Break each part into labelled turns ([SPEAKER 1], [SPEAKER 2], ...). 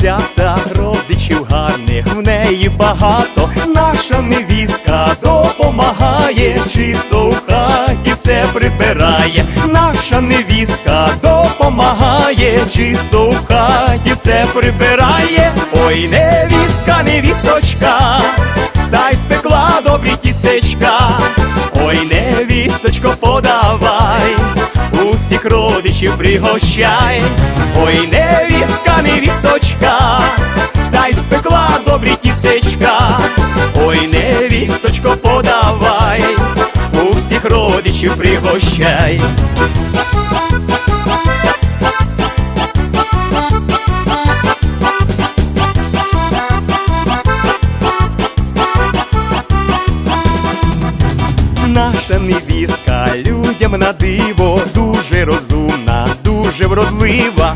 [SPEAKER 1] завзята, родичів гарних в неї багато. Наша невістка допомагає, чисто у хаті все прибирає. Наша невістка допомагає, чисто у хаті все прибирає. Ой, невістка, невісточка, дай спекла добрі тістечка. Ой, невісточко, подавай, усіх родичів пригощай. Ой, невістка, невісточка, дай спекла добрі тістечка. Ой, невісточко, подавай, усіх родичів пригощай. Наша невістка людям на диво, дуже розумна, дуже вродлива.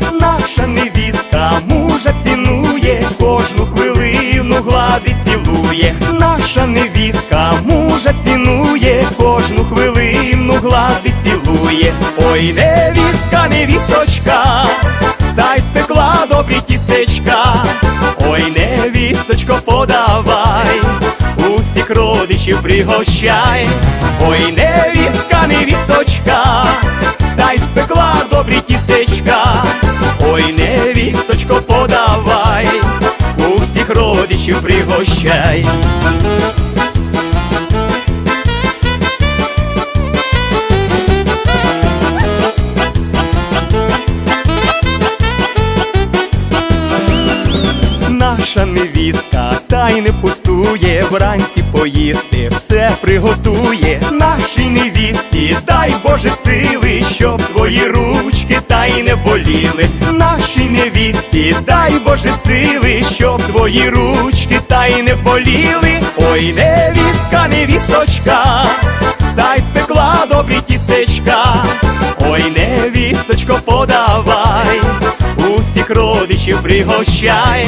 [SPEAKER 1] Наша невістка мужа цінує, кожну хвилину гладить цілує. Ой, невістка, невісточка, дай спекла добрі тістечка. Ой, невісточко, подавай усіх родичів пригощай. Ой, невістка, родичів пригощай. Наша невістка та й не пустує, вранці поїсти все приготує. Нашій невісті, дай Боже сили, щоб твої ручки та й не боліли. Невісті, дай Боже сили, щоб твої ручки та й не боліли. Ой, невістка, невісточка, дай спекла добрі тістечка. Ой, невісточко, подавай усіх родичів пригощай.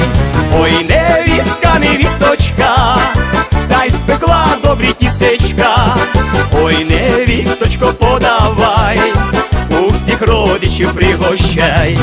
[SPEAKER 1] Ой, невістка, невісточка, дай спекла добрі тістечка. Ой, невісточко, подавай, родичів пригощай.